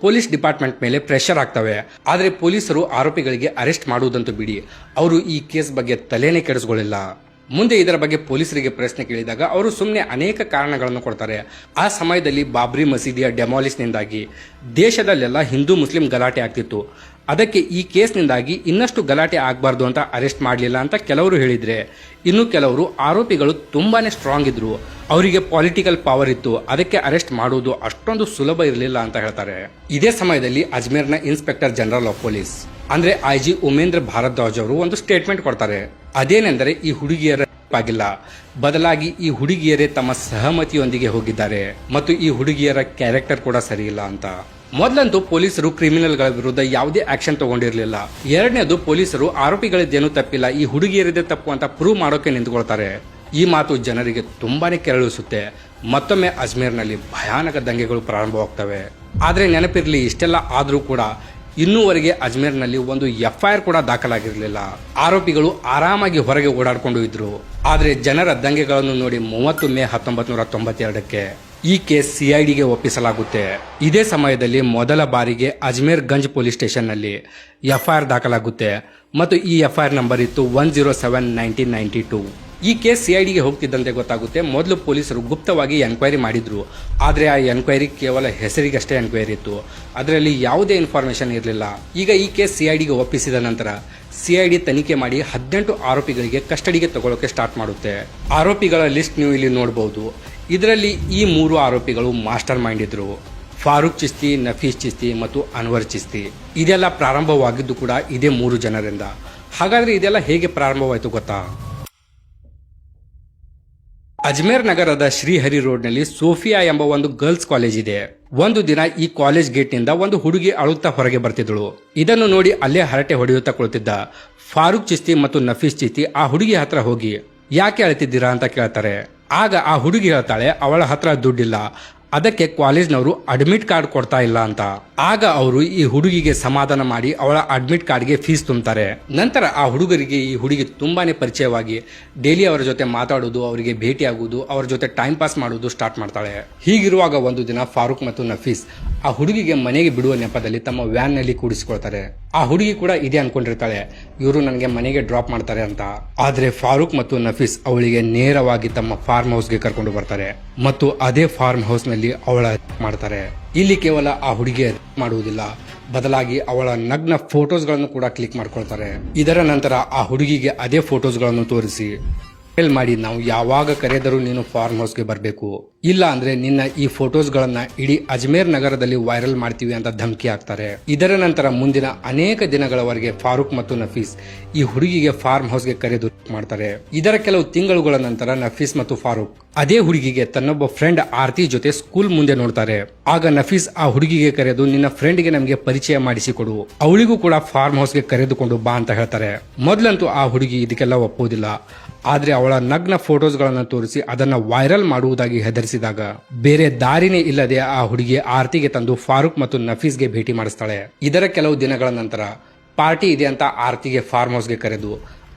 ಪೊಲೀಸ್ ಡಿಪಾರ್ಟ್ಮೆಂಟ್ ಮೇಲೆ ಪ್ರೆಷರ್ ಆಗ್ತವೆ. ಆದ್ರೆ ಪೊಲೀಸರು ಆರೋಪಿಗಳಿಗೆ ಅರೆಸ್ಟ್ ಮಾಡುವುದಂತೂ ಬಿಡಿ. ಅವರು ಈ ಕೇಸ್ ಬಗ್ಗೆ ತಲೆನೇ ಕೆಡಿಸ್ಕೊಳ್ಳಿಲ್ಲ ಮುಂದೆ ಇದರ ಬಗ್ಗೆ ಪೊಲೀಸರಿಗೆ ಪ್ರಶ್ನೆ ಕೇಳಿದಾಗ ಅವರು ಸುಮ್ಮನೆ ಅನೇಕ ಕಾರಣಗಳನ್ನು ಕೊಡ್ತಾರೆ. ಆ ಸಮಯದಲ್ಲಿ ಬಾಬ್ರಿ ಮಸೀದಿಯ ಡೆಮಾಲಿಸ್ನಿಂದಾಗಿ ದೇಶದಲ್ಲೆಲ್ಲ ಹಿಂದೂ ಮುಸ್ಲಿಂ ಗಲಾಟೆ ಆಗ್ತಿತ್ತು. ಅದಕ್ಕೆ ಈ ಕೇಸ್ನಿಂದಾಗಿ ಇನ್ನಷ್ಟು ಗಲಾಟೆ ಆಗಬಾರ್ದು ಅಂತ ಅರೆಸ್ಟ್ ಮಾಡಲಿಲ್ಲ ಅಂತ ಕೆಲವರು ಹೇಳಿದ್ರೆ. ಇನ್ನು ಕೆಲವರು ಆರೋಪಿಗಳು ತುಂಬಾನೇ ಸ್ಟ್ರಾಂಗ್ ಇದ್ರು. ಅವರಿಗೆ ಪೊಲಿಟಿಕಲ್ ಪವರ್ ಇತ್ತು. ಅದಕ್ಕೆ ಅರೆಸ್ಟ್ ಮಾಡುವುದು ಅಷ್ಟೊಂದು ಸುಲಭ ಇರಲಿಲ್ಲ ಅಂತ ಹೇಳ್ತಾರೆ. ಇದೇ ಸಮಯದಲ್ಲಿ ಅಜ್ಮೇರ್ನ ಇನ್ಸ್ಪೆಕ್ಟರ್ ಜನರಲ್ ಆಫ್ ಪೊಲೀಸ್ ಅಂದ್ರೆ ಐ ಜಿ ಉಮೇಂದ್ರ ಭಾರದ್ವಾಜ್ ಅವರು ಒಂದು ಸ್ಟೇಟ್ಮೆಂಟ್ ಕೊಡ್ತಾರೆ. ಅದೇನೆಂದರೆ ಈ ಹುಡುಗಿಯರ ಆಗಿಲ್ಲ ಬದಲಾಗಿ ಈ ಹುಡುಗಿಯರೇ ತಮ್ಮ ಸಹಮತಿಯೊಂದಿಗೆ ಹೋಗಿದ್ದಾರೆ ಮತ್ತು ಈ ಹುಡುಗಿಯರ ಕ್ಯಾರೆಕ್ಟರ್ ಕೂಡ ಸರಿಯಿಲ್ಲ ಅಂತ. ಮೊದಲಂತೂ ಪೊಲೀಸರು ಕ್ರಿಮಿನಲ್ಗಳ ವಿರುದ್ಧ ಯಾವುದೇ ಆಕ್ಷನ್ ತಗೊಂಡಿರಲಿಲ್ಲ. ಎರಡನೇದು ಪೊಲೀಸರು ಆರೋಪಿಗಳಿದ್ದೇನು ತಪ್ಪಿಲ್ಲ, ಈ ಹುಡುಗಿಯರಿದೆ ತಪ್ಪು ಅಂತ ಪ್ರೂವ್ ಮಾಡೋಕೆ ನಿಂತ್ಕೊಳ್ತಾರೆ. ಈ ಮಾತು ಜನರಿಗೆ ತುಂಬಾನೇ ಕೆರಳಿಸುತ್ತೆ. ಮತ್ತೊಮ್ಮೆ ಅಜ್ಮೇರ್ನಲ್ಲಿ ಭಯಾನಕ ದಂಗೆಗಳು ಪ್ರಾರಂಭವಾಗ್ತವೆ. ಆದ್ರೆ ನೆನಪಿರ್ಲಿ, ಇಷ್ಟೆಲ್ಲ ಆದರೂ ಕೂಡ ಇನ್ನೂವರೆಗೆ ಅಜ್ಮೇರ್ನಲ್ಲಿ ಒಂದು ಎಫ್ಐಆರ್ ಕೂಡ ದಾಖಲಾಗಿರಲಿಲ್ಲ. ಆರೋಪಿಗಳು ಆರಾಮಾಗಿ ಹೊರಗೆ ಓಡಾಡಿಕೊಂಡು ಇದ್ರು. ಆದರೆ ಜನರ ದಂಗೆಗಳನ್ನು ನೋಡಿ ಮೂವತ್ತು ಮೇ ಹತ್ತೊಂಬತ್ ನೂರ ತೊಂಬತ್ತೆರಡಕ್ಕೆ ಈ ಕೇಸ್ ಸಿಐಡಿಗೆ ಒಪ್ಪಿಸಲಾಗುತ್ತೆ. ಇದೇ ಸಮಯದಲ್ಲಿ ಮೊದಲ ಬಾರಿಗೆ ಅಜ್ಮೇರ್ ಗಂಜ್ ಪೊಲೀಸ್ ಸ್ಟೇಷನ್ನಲ್ಲಿ ಎಫ್ಐಆರ್ ದಾಖಲಾಗುತ್ತೆ. ಮತ್ತು ಈ ಎಫ್ಐಆರ್ ನಂಬರ್ ಇತ್ತು one zero seven nineteen ninety two. ಈ ಕೇಸ್ ಸಿಐಡಿಗೆ ಹೋಗ್ತಿದ್ದಂತೆ ಗೊತ್ತಾಗುತ್ತೆ. ಮೊದಲು ಪೊಲೀಸರು ಗುಪ್ತವಾಗಿ ಎನ್ಕ್ವೈರಿ ಮಾಡಿದ್ರು. ಆದರೆ ಆ ಎನ್ಕ್ವೈರಿ ಕೇವಲ ಹೆಸರಿಗಷ್ಟೇ ಎನ್ಕ್ವೈರಿ ಇತ್ತು. ಅದರಲ್ಲಿ ಯಾವುದೇ ಇನ್ಫಾರ್ಮೇಶನ್ ಇರಲಿಲ್ಲ. ಈಗ ಈ ಕೇಸ್ ಸಿಐಡಿಗೆ ಒಪ್ಪಿಸಿದ ನಂತರ ಸಿಐಡಿ ತನಿಖೆ ಮಾಡಿ ಹದಿನೆಂಟು ಆರೋಪಿಗಳಿಗೆ ಕಸ್ಟಡಿಗೆ ತಗೊಳ್ಳೋಕೆ ಸ್ಟಾರ್ಟ್ ಮಾಡುತ್ತೆ. ಆರೋಪಿಗಳ ಲಿಸ್ಟ್ ನೀವು ಇಲ್ಲಿ ನೋಡಬಹುದು ಇದರಲ್ಲಿ ಈ ಮೂರು ಆರೋಪಿಗಳು ಮಾಸ್ಟರ್ ಮೈಂಡ್ ಇದ್ರು. ಫಾರೂಕ್ ಚಿಸ್ತಿ, ನಫೀಸ್ ಚಿಸ್ತಿ ಮತ್ತು ಅನ್ವರ್ ಚಿಸ್ತಿ. ಇದೆಲ್ಲ ಪ್ರಾರಂಭವಾಗಿದ್ದು ಕೂಡ ಇದೇ ಮೂರು ಜನರಿಂದ. ಹಾಗಾದ್ರೆ ಇದೆಲ್ಲ ಹೇಗೆ ಪ್ರಾರಂಭವಾಯಿತು ಗೊತ್ತಾ? ಅಜ್ಮೇರ್ ನಗರದ ಶ್ರೀಹರಿ ರೋಡ್ನಲ್ಲಿ ಸೋಫಿಯಾ ಎಂಬ ಒಂದು ಗರ್ಲ್ಸ್ ಕಾಲೇಜ್ ಇದೆ. ಒಂದು ದಿನ ಈ ಕಾಲೇಜ್ ಗೇಟ್ನಿಂದ ಒಂದು ಹುಡುಗಿ ಅಳುತ್ತಾ ಹೊರಗೆ ಬರ್ತಿದ್ದಳು. ಇದನ್ನು ನೋಡಿ ಅಲ್ಲೇ ಹರಟೆ ಹೊಡೆಯುತ್ತಾ ಕುಳಿತಿದ್ದ ಫಾರೂಕ್ ಚಿಸ್ತಿ ಮತ್ತು ನಫೀಸ್ ಚಿಸ್ತಿ ಆ ಹುಡುಗಿ ಹತ್ರ ಹೋಗಿ, ಯಾಕೆ ಅಳ್ತಿದ್ದೀರಾ ಅಂತ ಕೇಳ್ತಾರೆ. ಆಗ ಆ ಹುಡುಗಿ ಹೇಳ್ತಾಳೆ, ಅವಳ ಹತ್ರ ದುಡ್ಡಿಲ್ಲ. ಅದಕ್ಕೆ ಕಾಲೇಜ್ನವರು ಅಡ್ಮಿಟ್ ಕಾರ್ಡ್ ಕೊಡ್ತಾ ಇಲ್ಲ ಅಂತ. ಆಗ ಅವರು ಈ ಹುಡುಗಿಗೆ ಸಮಾಧಾನ ಮಾಡಿ ಅವಳ ಅಡ್ಮಿಟ್ ಕಾರ್ಡ್ಗೆ ಫೀಸ್ ತುಂಬ್ತಾರೆ. ನಂತರ ಆ ಹುಡುಗರಿಗೆ ಈ ಹುಡುಗಿ ತುಂಬಾನೇ ಪರಿಚಯವಾಗಿ ಡೈಲಿ ಅವರ ಜೊತೆ ಮಾತಾಡೋದು, ಅವರಿಗೆ ಭೇಟಿಯಾಗುವುದು, ಅವರ ಜೊತೆ ಟೈಮ್ ಪಾಸ್ ಮಾಡುವುದು ಸ್ಟಾರ್ಟ್ ಮಾಡ್ತಾಳೆ. ಹೀಗಿರುವಾಗ ಒಂದು ದಿನ ಫಾರೂಕ್ ಮತ್ತು ನಫೀಸ್ ಆ ಹುಡುಗಿಗೆ ಮನೆಗೆ ಬಿಡುವ ನೆಪದಲ್ಲಿ ತಮ್ಮ ವ್ಯಾನ್ನಲ್ಲಿ ಕೂಡಿಸಿಕೊಳ್ತಾರೆ. ಆ ಹುಡುಗಿ ಕೂಡ ಇದೆ ಅನ್ಕೊಂಡಿರ್ತಾಳೆ. ಇವರು ನನಗೆ ಮನೆಗೆ ಡ್ರಾಪ್ ಮಾಡ್ತಾರೆ ಅಂತ. ಆದರೆ ಫಾರೂಕ್ ಮತ್ತು ನಫೀಸ್ ಅವಳಿಗೆ ನೇರವಾಗಿ ತಮ್ಮ ಫಾರ್ಮ್ ಹೌಸ್ಗೆ ಕರ್ಕೊಂಡು ಬರ್ತಾರೆ. ಮತ್ತು ಅದೇ ಫಾರ್ಮ್ ಹೌಸ್ನಲ್ಲಿ ಅವಳ ಮಾಡ್ತಾರೆ. ಇಲ್ಲಿ ಕೇವಲ ಆ ಹುಡುಗಿ ಮಾಡುವುದಿಲ್ಲ. ಬದಲಾಗಿ ಅವಳ ನಗ್ನ ಫೋಟೋಸ್ಗಳನ್ನು ಕೂಡ ಕ್ಲಿಕ್ ಮಾಡ್ಕೊಳ್ತಾರೆ. ಇದರ ನಂತರ ಆ ಹುಡುಗಿಗೆ ಅದೇ ಫೋಟೋಸ್ಗಳನ್ನು ತೋರಿಸಿ. ಮೇಲ್ ಮಾಡಿ, ನಾವು ಯಾವಾಗ ಕರೆದರೂ ನೀನು ಫಾರ್ಮ್ ಹೌಸ್ಗೆ ಬರಬೇಕು. ಇಲ್ಲ ಅಂದ್ರೆ ನಿನ್ನ ಈ ಫೋಟೋಸ್ಗಳನ್ನ ಇಡೀ ಅಜ್ಮೇರ್ ನಗರದಲ್ಲಿ ವೈರಲ್ ಮಾಡ್ತೀವಿ ಅಂತ ಧಮಕಿ ಹಾಕ್ತಾರೆ. ಇದರ ನಂತರ ಮುಂದಿನ ಅನೇಕ ದಿನಗಳವರೆಗೆ ಫಾರೂಕ್ ಮತ್ತು ನಫೀಸ್ ಈ ಹುಡುಗಿಗೆ ಫಾರ್ಮ್ ಹೌಸ್ಗೆ ಕರೆದು ಮಾಡ್ತಾರೆ. ಇದರ ಕೆಲವು ತಿಂಗಳುಗಳ ನಂತರ ನಫೀಸ್ ಮತ್ತು ಫಾರೂಕ್ ಅದೇ ಹುಡುಗಿಗೆ ತನ್ನೊಬ್ಬ ಫ್ರೆಂಡ್ ಆರತಿ ಜೊತೆ ಸ್ಕೂಲ್ ಮುಂದೆ ನೋಡ್ತಾರೆ. ಆಗ ನಫೀಸ್ ಆ ಹುಡುಗಿಗೆ ಕರೆದು, ನಿನ್ನ ಫ್ರೆಂಡ್ಗೆ ನಮಗೆ ಪರಿಚಯ ಮಾಡಿಸಿಕೊಡು. ಅವಳಿಗೂ ಕೂಡ ಫಾರ್ಮ್ ಹೌಸ್ಗೆ ಕರೆದುಕೊಂಡು ಬಾ ಅಂತ ಹೇಳ್ತಾರೆ. ಮೊದಲಂತೂ ಆ ಹುಡುಗಿ ಇದಕ್ಕೆಲ್ಲ ಒಪ್ಪೋದಿಲ್ಲ. ಆದ್ರೆ ಅವಳ ನಗ್ನ ಫೋಟೋಸ್ಗಳನ್ನು ತೋರಿಸಿ ಅದನ್ನ ವೈರಲ್ ಮಾಡುವುದಾಗಿ ಹೆದರಿಸಿದಾಗ ಬೇರೆ ದಾರಿನೇ ಇಲ್ಲದೆ ಆ ಹುಡುಗಿ ಆರ್ತಿಗೆ ತಂದು ಫಾರೂಕ್ ಮತ್ತು ನಫೀಸ್ಗೆ ಭೇಟಿ ಮಾಡಿಸ್ತಾಳೆ. ಇದರ ಕೆಲವು ದಿನಗಳ ನಂತರ ಪಾರ್ಟಿ ಇದೆ ಅಂತ ಆರ್ತಿಗೆ ಫಾರ್ಮ್ ಹೌಸ್ಗೆ ಕರೆದು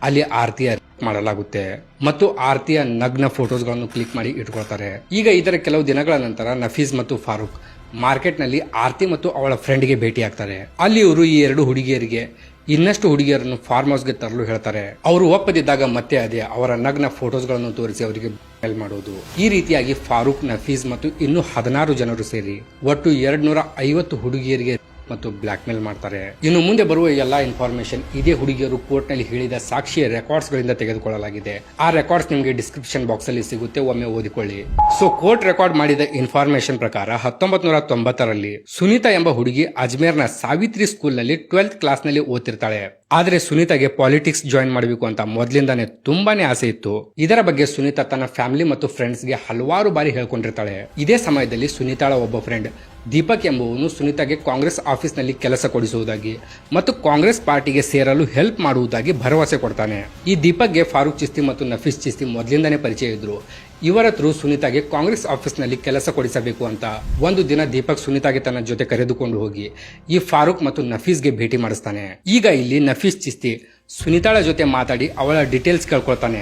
ಅಲ್ಲಿ ಆರ್ತಿಯ ಮಾಡಲಾಗುತ್ತೆ ಮತ್ತು ಆರ್ತಿಯ ನಗ್ನ ಫೋಟೋಸ್ಗಳನ್ನು ಕ್ಲಿಕ್ ಮಾಡಿ ಇಟ್ಕೊಳ್ತಾರೆ. ಈಗ ಇದರ ಕೆಲವು ದಿನಗಳ ನಂತರ ನಫೀಸ್ ಮತ್ತು ಫಾರೂಕ್ ಮಾರ್ಕೆಟ್ನಲ್ಲಿ ಆರ್ತಿ ಮತ್ತು ಅವಳ ಫ್ರೆಂಡ್ಗೆ ಭೇಟಿ ಆಗ್ತಾರೆ ಅಲ್ಲಿ ಇವರು ಈ ಎರಡು ಹುಡುಗಿಯರಿಗೆ ಇನ್ನಷ್ಟು ಹುಡುಗಿಯರನ್ನು ಫಾರ್ಮ್ ಹೌಸ್ಗೆ ತರಲು ಹೇಳ್ತಾರೆ. ಅವರು ಒಪ್ಪದಿದ್ದಾಗ ಮತ್ತೆ ಅದೇ ಅವರ ನಗ್ನ ಫೋಟೋಸ್ಗಳನ್ನು ತೋರಿಸಿ ಅವರಿಗೆ ಮೇಲ್ ಮಾಡುವುದು ಈ ರೀತಿಯಾಗಿ ಫಾರೂಕ್ ನಫೀಸ್ ಮತ್ತು ಇನ್ನೂ ಹದಿನಾರು ಜನರು ಸೇರಿ ಒಟ್ಟು ಎರಡ್ ನೂರ ಐವತ್ತು ಹುಡುಗಿಯರಿಗೆ ಮತ್ತು ಬ್ಲಾಕ್ ಮೇಲ್ ಮಾಡ್ತಾರೆ. ಇನ್ನು ಮುಂದೆ ಬರುವ ಎಲ್ಲಾ ಇನ್ಫಾರ್ಮೇಶನ್ ಇದೇ ಹುಡುಗಿಯರು ಕೋರ್ಟ್ನಲ್ಲಿ ಹೇಳಿದ ಸಾಕ್ಷಿಯ ರೆಕಾರ್ಡ್ಸ್ ಗಳಿಂದ ತೆಗೆದುಕೊಳ್ಳಲಾಗಿದೆ. ಆ ರೆಕಾರ್ಡ್ಸ್ ನಿಮಗೆ ಡಿಸ್ಕ್ರಿಪ್ಷನ್ ಬಾಕ್ಸ್ ಅಲ್ಲಿ ಸಿಗುತ್ತೆ, ಒಮ್ಮೆ ಓದಿಕೊಳ್ಳಿ. ಸೊ ಕೋರ್ಟ್ ರೆಕಾರ್ಡ್ ಮಾಡಿದ ಇನ್ಫಾರ್ಮೇಶನ್ ಪ್ರಕಾರ ಹತ್ತೊಂಬತ್ ನೂರ ತೊಂಬತ್ತರಲ್ಲಿ ಸುನೀತಾ ಎಂಬ ಹುಡುಗಿ ಅಜ್ಮೇರ್ನ ಸಾವಿತ್ರಿ ಸ್ಕೂಲ್ನಲ್ಲಿ ಟ್ವೆಲ್ತ್ ಕ್ಲಾಸ್ನಲ್ಲಿ ಓದ್ತಿರ್ತಾಳೆ. ಆದ್ರೆ ಸುನೀತಾಗೆ ಪಾಲಿಟಿಕ್ಸ್ ಜಾಯಿನ್ ಮಾಡಬೇಕು ಅಂತ ಮೊದಲಿಂದಾನೆ ತುಂಬಾನೇ ಆಸೆ ಇತ್ತು. ಇದರ ಬಗ್ಗೆ ಸುನೀತಾ ತನ್ನ ಫ್ಯಾಮಿಲಿ ಮತ್ತು ಫ್ರೆಂಡ್ಸ್ಗೆ ಹಲವಾರು ಬಾರಿ ಹೇಳ್ಕೊಂಡಿರ್ತಾಳೆ. ಇದೇ ಸಮಯದಲ್ಲಿ ಸುನೀತಾಳ ಒಬ್ಬ ಫ್ರೆಂಡ್ ದೀಪಕ್ ಎಂಬುವನು ಸುನೀತಾಗೆ ಕಾಂಗ್ರೆಸ್ ಆಫೀಸ್ನಲ್ಲಿ ಕೆಲಸ ಕೊಡಿಸುವುದಾಗಿ ಮತ್ತು ಕಾಂಗ್ರೆಸ್ ಪಾರ್ಟಿಗೆ ಸೇರಲು ಹೆಲ್ಪ್ ಮಾಡುವುದಾಗಿ ಭರವಸೆ ಕೊಡ್ತಾನೆ. ಈ ದೀಪಕ್ಗೆ ಫಾರೂಕ್ ಚಿಸ್ತಿ ಮತ್ತು ನಫೀಸ್ ಚಿಸ್ತಿ ಮೊದಲಿಂದಾನೇ ಪರಿಚಯ ಇದ್ರು. ಇವರ ಥ್ರೂ ಸುನೀತಾಗೆ ಕಾಂಗ್ರೆಸ್ ಆಫೀಸ್ನಲ್ಲಿ ಕೆಲಸ ಕೊಡಿಸಬೇಕು ಅಂತ ಒಂದು ದಿನ ದೀಪಕ್ ಸುನೀತಾಗೆ ತನ್ನ ಜೊತೆ ಕರೆದುಕೊಂಡು ಹೋಗಿ ಈ ಫಾರೂಕ್ ಮತ್ತು ನಫೀಸ್ಗೆ ಭೇಟಿ ಮಾಡಿಸ್ತಾನೆ. ಈಗ ಇಲ್ಲಿ ನಫೀಸ್ ಚಿಸ್ತಿ ಸುನೀತಾಳ ಜೊತೆ ಮಾತಾಡಿ ಅವಳ ಡೀಟೇಲ್ಸ್ ಕೇಳ್ಕೊಳ್ತಾನೆ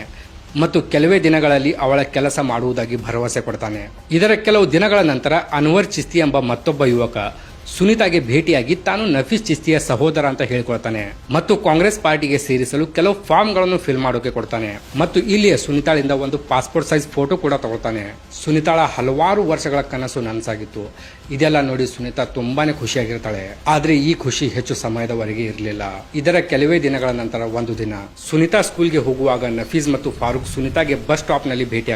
ಮತ್ತು ಕೆಲವೇ ದಿನಗಳಲ್ಲಿ ಅವಳ ಕೆಲಸ ಮಾಡುವುದಾಗಿ ಭರವಸೆ ಕೊಡ್ತಾನೆ. ಇದರ ಕೆಲವು ದಿನಗಳ ನಂತರ ಅನ್ವರ್ ಚಿಸ್ತಿ ಎಂಬ ಮತ್ತೊಬ್ಬ ಯುವಕ ಸುನೀತಾಗೆ ಭೇಟಿಯಾಗಿ ತಾನು ನಫೀಸ್ ಚಿಸ್ತಿಯ ಸಹೋದರ ಅಂತ ಹೇಳಿಕೊಳ್ತಾನೆ ಮತ್ತು ಕಾಂಗ್ರೆಸ್ ಪಾರ್ಟಿಗೆ ಸೇರಿಸಲು ಕೆಲವು ಫಾರ್ಮ್ಗಳನ್ನು ಫಿಲ್ ಮಾಡೋಕೆ ಕೊಡ್ತಾನೆ ಮತ್ತು ಇಲ್ಲಿಯ ಸುನೀತಾಳಿಂದ ಒಂದು ಪಾಸ್ಪೋರ್ಟ್ ಸೈಜ್ ಫೋಟೋ ಕೂಡ ತಗೊಳ್ತಾನೆ. ಸುನಿತಾಳ ಹಲವಾರು ವರ್ಷಗಳ ಕನಸು ನನಸಾಗಿತ್ತು. ಇದೆಲ್ಲ ನೋಡಿ ಸುನೀತಾ ತುಂಬಾನೇ ಖುಷಿಯಾಗಿರ್ತಾಳೆ. ಆದ್ರೆ ಈ ಖುಷಿ ಹೆಚ್ಚು ಸಮಯದವರೆಗೆ ಇರಲಿಲ್ಲ. ಇದರ ಕೆಲವೇ ದಿನಗಳ ನಂತರ ಒಂದು ದಿನ ಸುನೀತಾ ಸ್ಕೂಲ್ಗೆ ಹೋಗುವಾಗ ನಫೀಸ್ ಮತ್ತು ಫಾರೂಕ್ ಸುನಿತಾಗೆ ಬಸ್ ಸ್ಟಾಪ್ನಲ್ಲಿ ಭೇಟಿ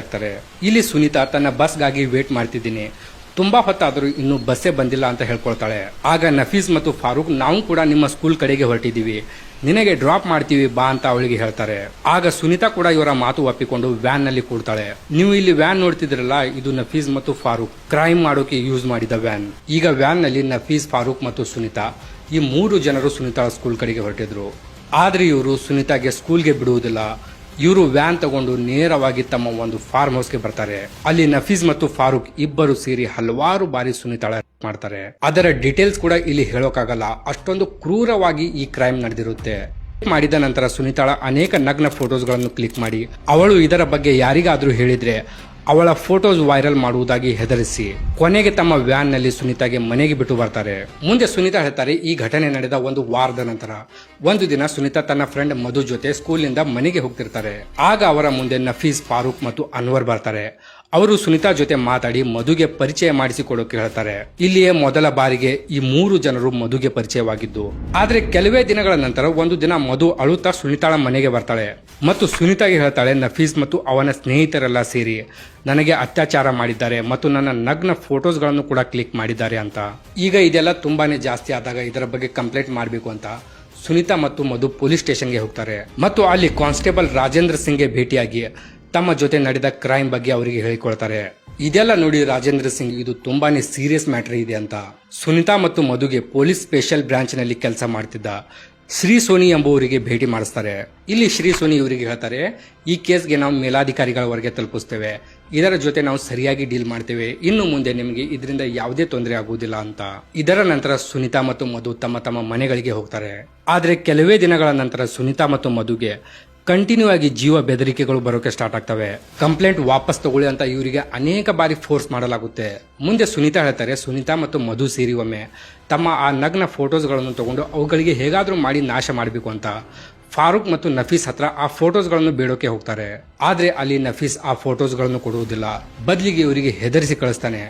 ಇಲ್ಲಿ ಸುನೀತಾ ತನ್ನ ಬಸ್ಗಾಗಿ ವೇಟ್ ಮಾಡ್ತಿದ್ದೀನಿ. ತುಂಬಾ ಹೊತ್ತಾದರೂ ಇನ್ನೂ ಬಸ್ಸೇ ಬಂದಿಲ್ಲ ಅಂತ ಹೇಳ್ಕೊಳ್ತಾಳೆ. ಆಗ ನಫೀಸ್ ಮತ್ತು ಫಾರೂಕ್, ನಾವು ಕೂಡ ನಿಮ್ಮ ಸ್ಕೂಲ್ ಕಡೆಗೆ ಹೊರಟಿದ್ದೀವಿ. ನಿನಗೆ ಡ್ರಾಪ್ ಮಾಡ್ತೀವಿ, ಬಾ ಅಂತ ಅವಳಿಗೆ ಹೇಳ್ತಾರೆ. ಆಗ ಸುನೀತಾ ಕೂಡ ಇವರ ಮಾತು ಒಪ್ಪಿಕೊಂಡು ವ್ಯಾನ್ನಲ್ಲಿ ಕೂಡ್ತಾಳೆ. ನೀವು ಇಲ್ಲಿ ವ್ಯಾನ್ ನೋಡ್ತಿದ್ರಲ್ಲ ಇದು ನಫೀಸ್ ಮತ್ತು ಫಾರೂಕ್. ಕ್ರೈಮ್ ಮಾಡೋಕೆ ಯೂಸ್ ಮಾಡಿದ ವ್ಯಾನ್. ಈಗ ವ್ಯಾನ್ನಲ್ಲಿ ನಫೀಸ್, ಫಾರೂಕ್ ಮತ್ತು ಸುನೀತಾ. ಈ ಮೂರು ಜನರು ಸುನೀತಾ ಸ್ಕೂಲ್ ಕಡೆಗೆ ಹೊರಟಿದ್ರು. ಆದ್ರೆ ಇವರು ಸುನೀತಾಗೆ ಸ್ಕೂಲ್ಗೆ ಬಿಡುವುದಿಲ್ಲ. ಇವರು ವ್ಯಾನ್ ತಗೊಂಡು ನೇರವಾಗಿ ತಮ್ಮ ಒಂದು ಫಾರ್ಮ್ ಹೌಸ್ಗೆ ಬರ್ತಾರೆ. ಅಲ್ಲಿ ನಫೀಸ್ ಮತ್ತು ಫಾರೂಕ್ ಇಬ್ಬರು ಸೇರಿ ಹಲವಾರು ಬಾರಿ ಸುನಿತಾಳ ಮಾಡ್ತಾರೆ. ಅದರ ಡೀಟೇಲ್ಸ್ ಕೂಡ ಇಲ್ಲಿ ಹೇಳೋಕ್ಕಾಗಲ್ಲ. ಅಷ್ಟೊಂದು ಕ್ರೂರವಾಗಿ ಈ ಕ್ರೈಮ್ ನಡೆದಿರುತ್ತೆ. ಮಾಡಿದ ನಂತರ ಸುನಿತಾಳ ಅನೇಕ ನಗ್ನ ಫೋಟೋಸ್ಗಳನ್ನು ಕ್ಲಿಕ್ ಮಾಡಿ. ಅವಳು ಇದರ ಬಗ್ಗೆ ಯಾರಿಗಾದ್ರೂ ಹೇಳಿದ್ರೆ ಅವಳ ಫೋಟೋಸ್ ವೈರಲ್ ಮಾಡುವುದಾಗಿ ಹೆದರಿಸಿ ಕೊನೆಗೆ ತಮ್ಮ ವ್ಯಾನ್ನಲ್ಲಿ ಸುನೀತಾಗೆ ಮನೆಗೆ ಬಿಟ್ಟು ಬರ್ತಾರೆ. ಮುಂದೆ ಸುನೀತಾ ಹೇಳ್ತಾರೆ, ಈ ಘಟನೆ ನಡೆದ ಒಂದು ವಾರದ ನಂತರ. ಒಂದು ದಿನ ಸುನೀತಾ ತನ್ನ ಫ್ರೆಂಡ್ ಮಧು ಜೊತೆ ಸ್ಕೂಲ್ನಿಂದ ಮನೆಗೆ ಹೋಗ್ತಿರ್ತಾರೆ. ಆಗ ಅವರ ಮುಂದೆ ನಫೀಸ್ ಫಾರೂಕ್ ಮತ್ತು ಅನ್ವರ್ ಬರ್ತಾರೆ. ಅವರು ಸುನಿತಾ ಜೊತೆ ಮಾತಾಡಿ ಮಧುಗೆ ಪರಿಚಯ ಮಾಡಿಸಿಕೊಡೋಕೆ ಹೇಳ್ತಾರೆ. ಇಲ್ಲಿಯೇ ಮೊದಲ ಬಾರಿಗೆ ಈ ಮೂರು ಜನರು ಮಧುಗೆ ಪರಿಚಯವಾಗಿದ್ದು. ಆದ್ರೆ ಕೆಲವೇ ದಿನಗಳ ನಂತರ ಒಂದು ದಿನ ಮಧು ಅಳುತ್ತಾ ಸುನಿತಾಳ ಮನೆಗೆ ಬರ್ತಾಳೆ. ಮತ್ತು ಸುನಿತಾಗೆ ಹೇಳ್ತಾಳೆ, ನಫೀಸ್ ಮತ್ತು ಅವನ ಸ್ನೇಹಿತರೆಲ್ಲ ಸೇರಿ ನನಗೆ ಅತ್ಯಾಚಾರ ಮಾಡಿದ್ದಾರೆ ಮತ್ತು ನನ್ನ ನಗ್ನ ಫೋಟೋಸ್ಗಳನ್ನು ಕೂಡ ಕ್ಲಿಕ್ ಮಾಡಿದ್ದಾರೆ ಅಂತ. ಈಗ ಇದೆಲ್ಲ ತುಂಬಾನೇ ಜಾಸ್ತಿ ಆದಾಗ ಇದರ ಬಗ್ಗೆ ಕಂಪ್ಲೇಂಟ್ ಮಾಡಬೇಕು ಅಂತ ಸುನಿತಾ ಮತ್ತು ಮಧು ಪೊಲೀಸ್ ಸ್ಟೇಷನ್ಗೆ ಹೋಗ್ತಾರೆ. ಮತ್ತು ಅಲ್ಲಿ ಕಾನ್ಸ್ಟೇಬಲ್ ರಾಜೇಂದ್ರ ಸಿಂಗ್ಗೆ ಭೇಟಿಯಾಗಿ ತಮ್ಮ ಜೊತೆ ನಡೆದ ಕ್ರೈಮ್ ಬಗ್ಗೆ ಅವರಿಗೆ ಹೇಳಿಕೊಳ್ತಾರೆ. ಇದೆಲ್ಲ ನೋಡಿ ರಾಜೇಂದ್ರ ಸಿಂಗ್, ಇದು ತುಂಬಾನೇ ಸೀರಿಯಸ್ ಮ್ಯಾಟರ್ ಇದೆ ಅಂತ. ಸುನಿತಾ ಮತ್ತು ಮಧುಗೆ ಪೊಲೀಸ್ ಸ್ಪೆಷಲ್ ಬ್ರಾಂಚ್ನಲ್ಲಿ ಕೆಲಸ ಮಾಡ್ತಿದ್ದ ಶ್ರೀ ಸೋನಿ ಎಂಬುವರಿಗೆ ಭೇಟಿ ಮಾಡಿಸ್ತಾರೆ. ಇಲ್ಲಿ ಶ್ರೀ ಸೋನಿ ಇವರಿಗೆ ಹೇಳ್ತಾರೆ, ಈ ಕೇಸ್ಗೆ ನಾವು ಮೇಲಾಧಿಕಾರಿಗಳವರೆಗೆ ತಲುಪಿಸ್ತೇವೆ. ಇದರ ಜೊತೆ ನಾವು ಸರಿಯಾಗಿ ಡೀಲ್ ಮಾಡ್ತೇವೆ. ಇನ್ನು ಮುಂದೆ ನಿಮಗೆ ಇದರಿಂದ ಯಾವುದೇ ತೊಂದರೆ ಆಗುವುದಿಲ್ಲ ಅಂತ. ಇದರ ನಂತರ ಸುನಿತಾ ಮತ್ತು ಮಧು ತಮ್ಮ ತಮ್ಮ ಮನೆಗಳಿಗೆ ಹೋಗ್ತಾರೆ. ಆದರೆ ಕೆಲವೇ ದಿನಗಳ ನಂತರ ಸುನಿತಾ ಮತ್ತು ಮಧುಗೆ ಕಂಟಿನ್ಯೂ ಆಗಿ ಜೀವ ಬೆದರಿಕೆಗಳು ಬರೋಕೆ ಸ್ಟಾರ್ಟ್ ಆಗ್ತವೆ. ಕಂಪ್ಲೇಂಟ್ ವಾಪಸ್ ತಗೊಳ್ಳಿ ಅಂತ ಇವರಿಗೆ ಅನೇಕ ಬಾರಿ ಫೋರ್ಸ್ ಮಾಡಲಾಗುತ್ತೆ. ಮುಂದೆ ಸುನೀತಾ ಹೇಳ್ತಾರೆ, ಸುನೀತಾ ಮತ್ತು ಮಧು ಸೇರಿ ಒಮ್ಮೆ. ತಮ್ಮ ಆ ನಗ್ನ ಫೋಟೋಸ್ಗಳನ್ನು ತಗೊಂಡು ಅವುಗಳಿಗೆ ಹೇಗಾದರೂ ಮಾಡಿ ನಾಶ ಮಾಡಬೇಕು ಅಂತ. ಫಾರೂಕ್ ಮತ್ತು ನಫೀಸ್ ಹತ್ರ ಆ ಫೋಟೋಸ್ಗಳನ್ನು ಬೇಡೋಕೆ ಹೋಗ್ತಾರೆ. ಆದರೆ ಅಲ್ಲಿ ನಫೀಸ್ ಆ ಫೋಟೋಸ್ಗಳನ್ನು ಕೊಡುವುದಿಲ್ಲ. ಬದಲಿಗೆ ಇವರಿಗೆ ಹೆದರಿಸಿ ಕಳಿಸ್ತಾನೆ.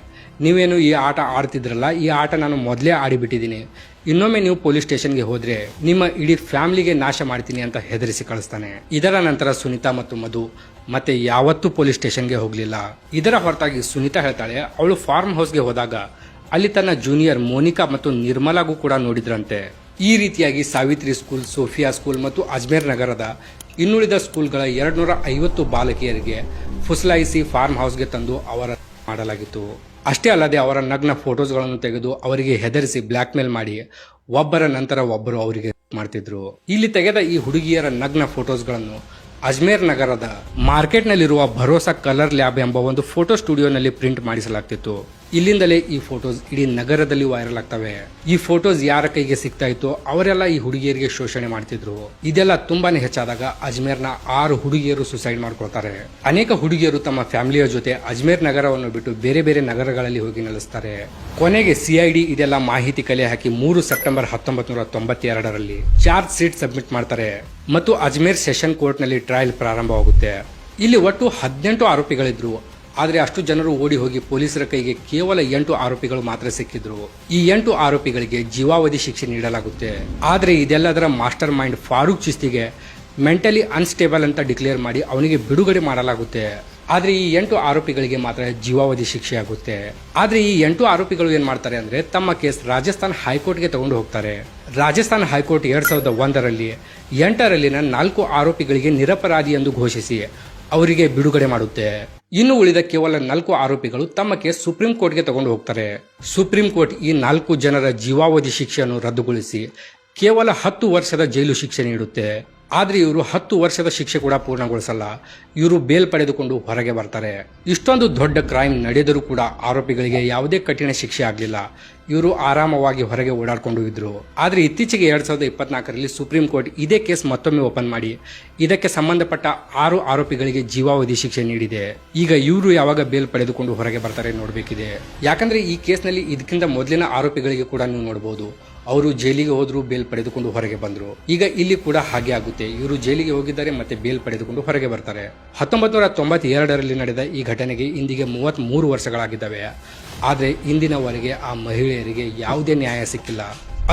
ನೀವೇನು ಈ ಆಟ ಆಡ್ತಿದ್ರಲ್ಲ, ಈ ಆಟ ನಾನು ಮೊದಲೇ ಆಡಿಬಿಟ್ಟಿದ್ದೀನಿ. ಇನ್ನೊಮ್ಮೆ ನೀವು ಪೊಲೀಸ್ ಸ್ಟೇಷನ್ಗೆ ಹೋದ್ರೆ ನಿಮ್ಮ ಇಡೀ ಫ್ಯಾಮಿಲಿಗೆ ನಾಶ ಮಾಡ್ತೀನಿ ಅಂತ ಹೆದರಿಸಿ ಕಳಿಸ್ತಾನೆ. ಇದರ ನಂತರ ಸುನಿತಾ ಮತ್ತು ಮಧು ಮತ್ತೆ ಯಾವತ್ತೂ ಪೊಲೀಸ್ ಸ್ಟೇಷನ್ಗೆ ಹೋಗಲಿಲ್ಲ. ಇದರ ಹೊರತಾಗಿ ಸುನಿತಾ ಹೇಳ್ತಾಳೆ, ಅವಳು ಫಾರ್ಮ್ ಹೌಸ್ಗೆ ಹೋದಾಗ ಅಲ್ಲಿ ತನ್ನ ಜೂನಿಯರ್ ಮೋನಿಕಾ ಮತ್ತು ನಿರ್ಮಲಾಗೂ ಕೂಡ ನೋಡಿದ್ರಂತೆ. ಈ ರೀತಿಯಾಗಿ ಸಾವಿತ್ರಿ ಸ್ಕೂಲ್, ಸೋಫಿಯಾ ಸ್ಕೂಲ್ ಮತ್ತು ಅಜ್ಮೇರ್ ನಗರದ ಇನ್ನುಳಿದ ಸ್ಕೂಲ್ಗಳ ಎರಡ್ನೂರ ಐವತ್ತು ಬಾಲಕಿಯರಿಗೆ ಫುಸಲಾಯಿಸಿ ಫಾರ್ಮ್ ಹೌಸ್ಗೆ ತಂದು ಅವರ ಮಾಡಲಾಗಿತ್ತು. ಅಷ್ಟೇ ಅಲ್ಲದೆ ಅವರ ನಗ್ನ ಫೋಟೋಸ್ಗಳನ್ನು ತೆಗೆದು ಅವರಿಗೆ ಹೆದರಿಸಿ ಬ್ಲ್ಯಾಕ್ ಮೇಲ್ ಮಾಡಿ ಒಬ್ಬರ ನಂತರ ಒಬ್ಬರು ಅವರಿಗೆ ಮಾಡ್ತಿದ್ರು. ಇಲ್ಲಿ ತೆಗೆದ ಈ ಹುಡುಗಿಯರ ನಗ್ನ ಫೋಟೋಸ್ಗಳನ್ನು ಅಜ್ಮೇರ್ ನಗರದ ಮಾರ್ಕೆಟ್ನಲ್ಲಿರುವ ಭರೋಸಾ ಕಲರ್ ಲ್ಯಾಬ್ ಎಂಬ ಒಂದು ಫೋಟೋ ಸ್ಟುಡಿಯೋನಲ್ಲಿ ಪ್ರಿಂಟ್ ಮಾಡಿಸಲಾಗ್ತಿತ್ತು. ಇಲ್ಲಿಂದಲೇ ಈ ಫೋಟೋಸ್ ಇಡೀ ನಗರದಲ್ಲಿ ವೈರಲ್ ಆಗ್ತವೆ. ಈ ಫೋಟೋಸ್ ಯಾರ ಕೈಗೆ ಸಿಗ್ತಾ ಇತ್ತು? ಅವರೆಲ್ಲ ಈ ಹುಡುಗಿಯರಿಗೆ ಶೋಷಣೆ ಮಾಡ್ತಿದ್ರು. ಇದೆಲ್ಲ ತುಂಬಾನೇ ಹೆಚ್ಚಾದಾಗ ಅಜ್ಮೇರ್ನ ಆರು ಹುಡುಗಿಯರು ಸುಸೈಡ್ ಮಾಡ್ಕೊಳ್ತಾರೆ. ಅನೇಕ ಹುಡುಗಿಯರು ತಮ್ಮ ಫ್ಯಾಮಿಲಿಯ ಜೊತೆ ಅಜ್ಮೇರ್ ನಗರವನ್ನು ಬಿಟ್ಟು ಬೇರೆ ಬೇರೆ ನಗರಗಳಲ್ಲಿ ಹೋಗಿ ನೆಲೆಸ್ತಾರೆ. ಕೊನೆಗೆ ಸಿಐಡಿ ಇದೆಲ್ಲ ಮಾಹಿತಿ ಕಲೆ ಹಾಕಿ ಮೂರು ಸೆಪ್ಟೆಂಬರ್ ಹತ್ತೊಂಬತ್ತು ನೂರ ತೊಂಬತ್ತೆರಡರಲ್ಲಿ ಚಾರ್ಜ್ ಶೀಟ್ ಸಬ್ಮಿಟ್ ಮಾಡ್ತಾರೆ ಮತ್ತು ಅಜ್ಮೇರ್ ಸೆಷನ್ ಕೋರ್ಟ್ನಲ್ಲಿ ಟ್ರಯಲ್ ಪ್ರಾರಂಭವಾಗುತ್ತೆ. ಇಲ್ಲಿ ಒಟ್ಟು ಹದಿನೆಂಟು ಆರೋಪಿಗಳಿದ್ರು. ಆದರೆ ಅಷ್ಟು ಜನರು ಓಡಿ ಹೋಗಿ ಪೊಲೀಸರ ಕೈಗೆ ಕೇವಲ ಎಂಟು ಆರೋಪಿಗಳು ಮಾತ್ರ ಸಿಕ್ಕಿದ್ರು. ಈ ಎಂಟು ಆರೋಪಿಗಳಿಗೆ ಜೀವಾವಧಿ ಶಿಕ್ಷೆ ನೀಡಲಾಗುತ್ತೆ. ಆದರೆ ಇದೆಲ್ಲದರ ಮಾಸ್ಟರ್ ಮೈಂಡ್ ಫಾರೂಕ್ ಚಿಸ್ತಿಗೆ ಮೆಂಟಲಿ ಅನ್ಸ್ಟೇಬಲ್ ಅಂತ ಡಿಕ್ಲೇರ್ ಮಾಡಿ ಅವನಿಗೆ ಬಿಡುಗಡೆ ಮಾಡಲಾಗುತ್ತೆ. ಆದರೆ ಈ ಎಂಟು ಆರೋಪಿಗಳಿಗೆ ಮಾತ್ರ ಜೀವಾವಧಿ ಶಿಕ್ಷೆ ಆಗುತ್ತೆ. ಆದರೆ ಈ ಎಂಟು ಆರೋಪಿಗಳು ಏನ್ ಮಾಡ್ತಾರೆ ಅಂದ್ರೆ ತಮ್ಮ ಕೇಸ್ ರಾಜಸ್ಥಾನ್ ಹೈಕೋರ್ಟ್ಗೆ ತಗೊಂಡು ಹೋಗ್ತಾರೆ. ರಾಜಸ್ಥಾನ್ ಹೈಕೋರ್ಟ್ ಎರಡ್ ಸಾವಿರದ ಒಂದರಲ್ಲಿ ಎಂಟರಲ್ಲಿನ ನಾಲ್ಕು ಆರೋಪಿಗಳಿಗೆ ನಿರಪರಾಧಿ ಎಂದು ಘೋಷಿಸಿ ಅವರಿಗೆ ಬಿಡುಗಡೆ ಮಾಡುತ್ತೆ. ಇನ್ನು ಉಳಿದ ಕೇವಲ ನಾಲ್ಕು ಆರೋಪಿಗಳು ತಮ್ಮ ಕೇಸ್ ಸುಪ್ರೀಂ ಕೋರ್ಟ್ಗೆ ತಗೊಂಡು ಹೋಗ್ತಾರೆ. ಸುಪ್ರೀಂ ಕೋರ್ಟ್ ಈ ನಾಲ್ಕು ಜನರ ಜೀವಾವಧಿ ಶಿಕ್ಷೆಯನ್ನು ರದ್ದುಗೊಳಿಸಿ ಕೇವಲ ಹತ್ತು ವರ್ಷದ ಜೈಲು ಶಿಕ್ಷೆ ನೀಡುತ್ತೆ. ಆದ್ರೆ ಇವರು ಹತ್ತು ವರ್ಷದ ಶಿಕ್ಷೆ ಕೂಡ ಪೂರ್ಣಗೊಳಿಸಲ್ಲ. ಇವರು ಬೇಲ್ ಪಡೆದುಕೊಂಡು ಹೊರಗೆ ಬರ್ತಾರೆ. ಇಷ್ಟೊಂದು ದೊಡ್ಡ ಕ್ರೈಮ್ ನಡೆದರೂ ಕೂಡ ಆರೋಪಿಗಳಿಗೆ ಯಾವುದೇ ಕಠಿಣ ಶಿಕ್ಷೆ ಆಗಲಿಲ್ಲ. ಇವರು ಆರಾಮವಾಗಿ ಹೊರಗೆ ಓಡಾಡಿಕೊಂಡು ಇದ್ರು. ಆದರೆ ಇತ್ತೀಚೆಗೆ ಎರಡ್ ಸಾವಿರದ ಇಪ್ಪತ್ನಾಲ್ಕರಲ್ಲಿ ಸುಪ್ರೀಂ ಕೋರ್ಟ್ ಇದೇ ಕೇಸ್ ಮತ್ತೊಮ್ಮೆ ಓಪನ್ ಮಾಡಿ. ಇದಕ್ಕೆ ಸಂಬಂಧಪಟ್ಟ ಆರು ಆರೋಪಿಗಳಿಗೆ ಜೀವಾವಧಿ ಶಿಕ್ಷೆ ನೀಡಿದೆ. ಈಗ ಇವರು ಯಾವಾಗ ಬೇಲ್ ಪಡೆದುಕೊಂಡು ಹೊರಗೆ ಬರ್ತಾರೆ ನೋಡಬೇಕಿದೆ. ಯಾಕಂದ್ರೆ ಈ ಕೇಸ್ನಲ್ಲಿ ಇದಕ್ಕಿಂತ ಮೊದಲಿನ ಆರೋಪಿಗಳಿಗೆ ಕೂಡ ನೀವು ನೋಡಬಹುದು ಅವರು ಜೈಲಿಗೆ ಹೋದ್ರು, ಬೇಲ್ ಪಡೆದುಕೊಂಡು ಹೊರಗೆ ಬಂದ್ರು. ಈಗ ಇಲ್ಲಿ ಕೂಡ ಹಾಗೆ ಆಗುತ್ತೆ. ಇವರು ಜೈಲಿಗೆ ಹೋಗಿದ್ದಾರೆ ಮತ್ತೆ ಬೇಲ್ ಪಡೆದುಕೊಂಡು ಹೊರಗೆ ಬರ್ತಾರೆ. ಹತ್ತೊಂಬತ್ತು ನೂರ ತೊಂಬತ್ತೆರಡರಲ್ಲಿ ನಡೆದ ಈ ಘಟನೆಗೆ ಇಂದಿಗೆ ಮೂವತ್ತ್ ಮೂರು ವರ್ಷಗಳಾಗಿದ್ದಾವೆ. ಆದರೆ ಇಂದಿನವರೆಗೆ ಆ ಮಹಿಳೆಯರಿಗೆ ಯಾವುದೇ ನ್ಯಾಯ ಸಿಕ್ಕಿಲ್ಲ.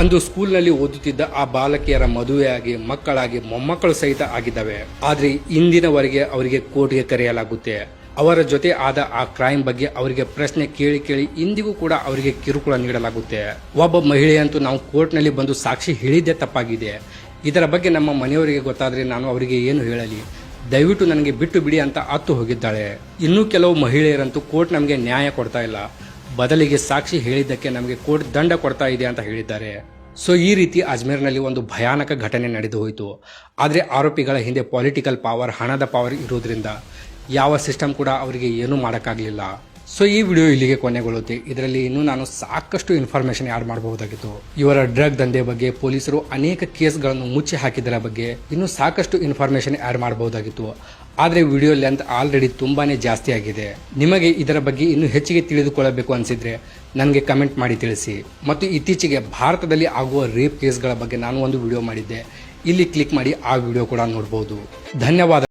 ಅಂದು ಸ್ಕೂಲ್ನಲ್ಲಿ ಓದುತ್ತಿದ್ದ ಆ ಬಾಲಕಿಯರ ಮದುವೆಯಾಗಿ ಮಕ್ಕಳಾಗಿ ಮೊಮ್ಮಕ್ಕಳು ಸಹಿತ ಆಗಿದ್ದಾವೆ. ಆದ್ರೆ ಇಂದಿನವರೆಗೆ ಅವರಿಗೆ ಕೋರ್ಟ್ಗೆ ಕರೆಯಲಾಗುತ್ತೆ. ಅವರ ಜೊತೆ ಆದ ಆ ಕ್ರೈಮ್ ಬಗ್ಗೆ ಅವರಿಗೆ ಪ್ರಶ್ನೆ ಕೇಳಿ ಕೇಳಿ ಇಂದಿಗೂ ಕೂಡ ಅವರಿಗೆ ಕಿರುಕುಳ ನೀಡಲಾಗುತ್ತೆ. ಒಬ್ಬ ಮಹಿಳೆಯಂತೂ ನಾವು ಕೋರ್ಟ್ನಲ್ಲಿ ಬಂದು ಸಾಕ್ಷಿ ಹೇಳಿದ್ದೇ ತಪ್ಪಾಗಿದೆ. ಇದರ ಬಗ್ಗೆ ನಮ್ಮ ಮನೆಯವರಿಗೆ ಗೊತ್ತಾದ್ರೆ ನಾನು ಅವರಿಗೆ ಏನು ಹೇಳಲಿ. ದಯವಿಟ್ಟು ನನಗೆ ಬಿಟ್ಟು ಬಿಡಿ ಅಂತ ಅತ್ತು ಹೋಗಿದ್ದಾಳೆ. ಇನ್ನೂ ಕೆಲವು ಮಹಿಳೆಯರಂತೂ ಕೋರ್ಟ್ ನಮಗೆ ನ್ಯಾಯ ಕೊಡ್ತಾ ಇಲ್ಲ. ಬದಲಿಗೆ ಸಾಕ್ಷಿ ಹೇಳಿದ್ದಕ್ಕೆ ನಮಗೆ ಕೋರ್ಟ್ ದಂಡ ಕೊಡ್ತಾ ಇದೆ ಅಂತ ಹೇಳಿದ್ದಾರೆ. ಸೊ ಈ ರೀತಿ ಅಜ್ಮೇರ್ನಲ್ಲಿ ಒಂದು ಭಯಾನಕ ಘಟನೆ ನಡೆದು ಹೋಯಿತು. ಆದರೆ ಆರೋಪಿಗಳ ಹಿಂದೆ ಪೊಲಿಟಿಕಲ್ ಪವರ್ ಹಣದ ಪವರ್ ಇರೋದ್ರಿಂದ ಯಾವ ಸಿಸ್ಟಮ್ ಕೂಡ ಅವರಿಗೆ ಏನೂ ಮಾಡೋಕ್ಕಾಗಲಿಲ್ಲ. ಸೊ ಈ ವಿಡಿಯೋ ಇಲ್ಲಿಗೆ ಕೊನೆಗೊಳ್ಳುತ್ತೆ. ಇದರಲ್ಲಿ ಇನ್ನೂ ನಾನು ಸಾಕಷ್ಟು ಇನ್ಫಾರ್ಮೇಶನ್ ಆ್ಯಡ್ ಮಾಡಬಹುದಾಗಿತ್ತು. ಇವರ ಡ್ರಗ್ ದಂಧೆ ಬಗ್ಗೆ ಪೊಲೀಸರು ಅನೇಕ ಕೇಸ್ಗಳನ್ನು ಮುಚ್ಚಿ ಹಾಕಿದರ ಬಗ್ಗೆ ಇನ್ನೂ ಸಾಕಷ್ಟು ಇನ್ಫಾರ್ಮೇಶನ್ ಆ್ಯಡ್ ಮಾಡಬಹುದಾಗಿತ್ತು. ಆದರೆ ವಿಡಿಯೋ ಲೆಂತ್ ಆಲ್ರೆಡಿ ತುಂಬಾನೇ ಜಾಸ್ತಿ ಆಗಿದೆ. ನಿಮಗೆ ಇದರ ಬಗ್ಗೆ ಇನ್ನೂ ಹೆಚ್ಚಿಗೆ ತಿಳಿದುಕೊಳ್ಳಬೇಕು ಅನಿಸಿದ್ರೆ ನನಗೆ ಕಮೆಂಟ್ ಮಾಡಿ ತಿಳಿಸಿ. ಮತ್ತು ಇತ್ತೀಚೆಗೆ ಭಾರತದಲ್ಲಿ ಆಗುವ ರೇಪ್ ಕೇಸ್ಗಳ ಬಗ್ಗೆ ನಾನು ಒಂದು ವಿಡಿಯೋ ಮಾಡಿದ್ದೆ. ಇಲ್ಲಿ ಕ್ಲಿಕ್ ಮಾಡಿ ಆ ವಿಡಿಯೋ ಕೂಡ ನೋಡಬಹುದು ಧನ್ಯವಾದ